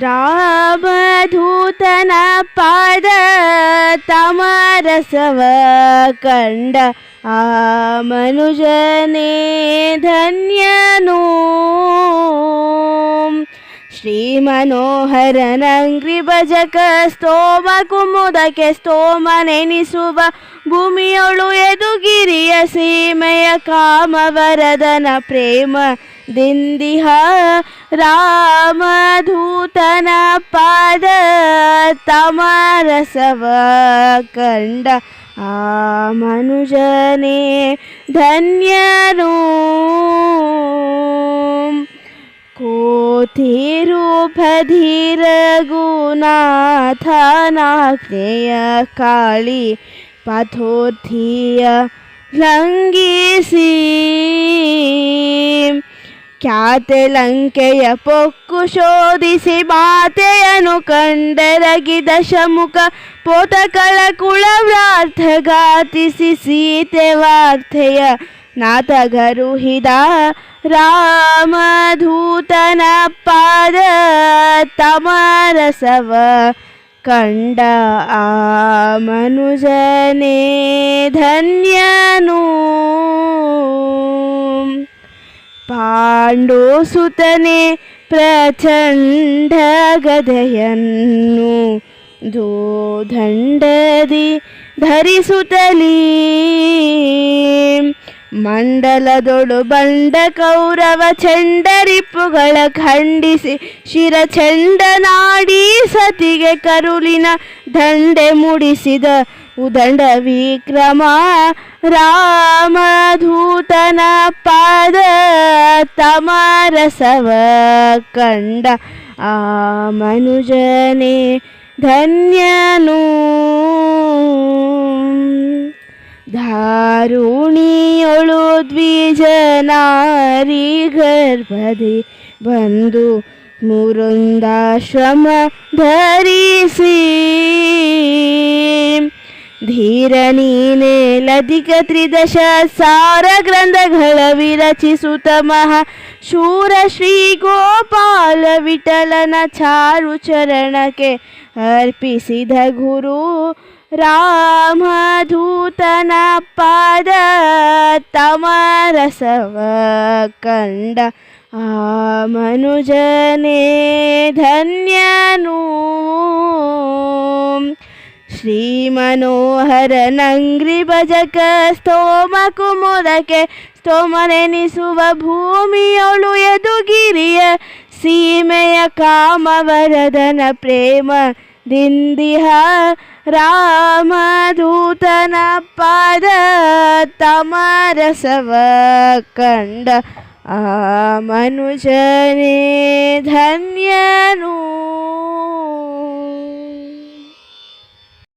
ರಾಮಧೂತನ ಪಾದ ತಮರಸವ ಕಂಡ ಆ ಮನುಜನೇ ಧನ್ಯನು. ಶ್ರೀ ಮನೋಹರನಂಗ್ರಿ ಭಜಕ ಸ್ತೋಮ ಕುಮುದಕ್ಕೆ ಸ್ತೋಮ ನೆನಿಸುವ ಭೂಮಿಯೊಳು ಎದುಗಿರಿಯ ಸೀಮೆಯ ಕಾಮವರದನ ಪ್ರೇಮ ದಿಂದಿಹ ರಾಮಧೂತನ ಪಾದ ತಮರಸವ ಕಂಡ ಆ ಮನುಜನೇ ಧನ್ಯನು ಕೋತಿರಘುನಾಥನಾಜ್ಞೆಯ ಕಾಳಿ ಪಥೋರ್ಥಿಯ ಲಂಘಿಸಿ ಖ್ಯಾತೆ ಲಂಕೆಯ ಪೊಕ್ಕು ಶೋಧಿಸಿ ಮಾತೆಯನು ಕಂಡರಗಿದ ಶಮುಖ ಪೋತಕಳ ಕುಳವ್ರಾರ್ಥ ಘಾತಿಸಿ ಸೀತೆ ವಾರ್ತೆಯ ನಾಥಗರುಹಿದ ರಾಮಧೂತನ ಪಾದ ತಮರಸವ ಕಂಡ ಆ ಮನುಜನೇ ಧನ್ಯನು. ಪಾಂಡೋಸುತನೆ ಪ್ರಚಂಡ ಗದೆಯನ್ನು ದೋಧಂಡದಿ ಧರಿಸುತ್ತಲೀ ಮಂಡಲದೊಳು ಬಂಡ ಕೌರವ ಚಂಡರಿಪ್ಪುಗಳ ಖಂಡಿಸಿ ಶಿರ ಚಂಡನಾಡಿ ಸತಿಗೆ ಕರುಳಿನ ದಂಡೆ ಮುಡಿಸಿದ ಉದಂಡ ವಿಕ್ರಮ ರಾಮಧೂತನ ಪಾದ ತಮರಸವ ಕಂಡ ಆ ಮನುಜನೇ ಧನ್ಯನು. ಧಾರುಣಿಯೊಳು ದ್ವಿಜನಾರಿ ಗರ್ಭದಿ ಬಂದು ಮುರುಂದಾಶ್ರಮ ಧರಿಸಿ ಧೀರ ನೀನೆ ಲದಿಕ ತ್ರಿದಶ ಸಾರ ಗ್ರಂಥಗಳ ವಿರಚಿಸುತ್ತ ಮಹಾ ಶೂರ ಶ್ರೀ ಗೋಪಾಲ ವಿಠಲನ ಚಾರು ಚರಣಕ್ಕೆ ಅರ್ಪಿಸಿದ ಗುರು ರಾಮಧೂತನ ಪಾದ ತಮರಸವ ಕಂಡ ಆ ಮನುಜನೇ ಧನ್ಯನು ಶ್ರೀ ಮನೋಹರ ನಂಗ್ರಿ ಭಜಕ ಸ್ತೋಮ ಕುಮುದಕ್ಕೆ ಸ್ತೋಮನೆನಿಸುವ ಭೂಮಿಯೊಳು ಎದುಗಿರಿಯ ಸೀಮೆಯ ಕಾಮವರದನ ಪ್ರೇಮ, ದಿಂದಿಹ ರಾಮಧೂತನ ಪಾದ, ತಮರಸವ ಕಂಡ ಆ ಮನುಜನೇ ಧನ್ಯನು.